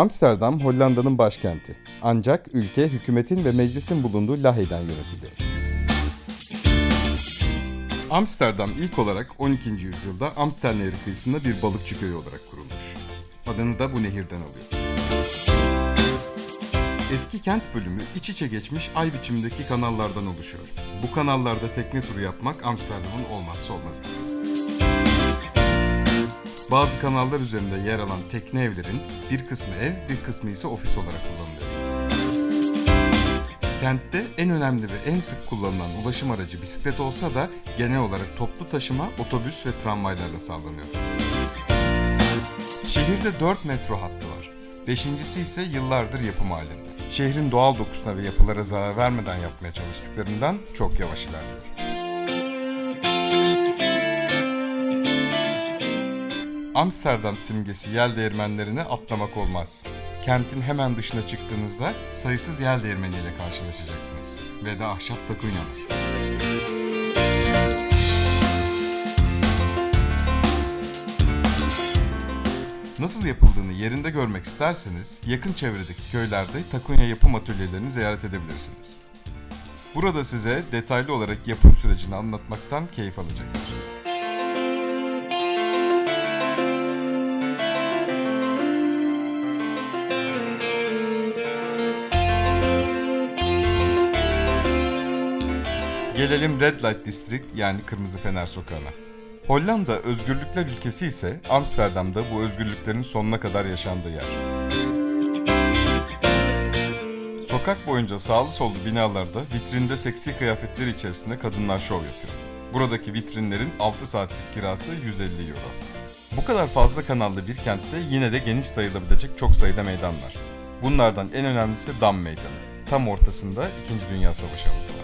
Amsterdam Hollanda'nın başkenti. Ancak ülke hükümetin ve meclisin bulunduğu Lahey'den yönetiliyor. Amsterdam ilk olarak 12. yüzyılda Amstel Nehri kıyısında bir balıkçı köyü olarak kurulmuş. Adını da bu nehirden alıyor. Eski kent bölümü iç içe geçmiş ay biçimindeki kanallardan oluşuyor. Bu kanallarda tekne turu yapmak Amsterdam'ın olmazsa olmazı. Bazı kanallar üzerinde yer alan tekne evlerin bir kısmı ev, bir kısmı ise ofis olarak kullanılıyor. Kentte en önemli ve en sık kullanılan ulaşım aracı bisiklet olsa da genel olarak toplu taşıma, otobüs ve tramvaylarla sağlanıyor. Şehirde 4 metro hattı var. Beşincisi ise yıllardır yapım halinde. Şehrin doğal dokusuna ve yapılara zarar vermeden yapmaya çalıştıklarından çok yavaş ilerliyor. Amsterdam simgesi yel değirmenlerine atlamak olmaz. Kentin hemen dışına çıktığınızda sayısız yel değirmeniyle karşılaşacaksınız. Ve de ahşap takunyalar. Nasıl yapıldığını yerinde görmek isterseniz yakın çevredeki köylerde takunya yapım atölyelerini ziyaret edebilirsiniz. Burada size detaylı olarak yapım sürecini anlatmaktan keyif alacaktır. Gelelim Red Light District yani Kırmızı Fener Sokağı'na. Hollanda özgürlükler ülkesi ise Amsterdam'da bu özgürlüklerin sonuna kadar yaşandığı yer. Sokak boyunca sağlı sollu binalarda vitrinde seksi kıyafetler içerisinde kadınlar şov yapıyor. Buradaki vitrinlerin 6 saatlik kirası 150 euro. Bu kadar fazla kanallı bir kentte yine de geniş sayılabilecek çok sayıda meydan var. Bunlardan en önemlisi Dam Meydanı. Tam ortasında 2. Dünya Savaşı var.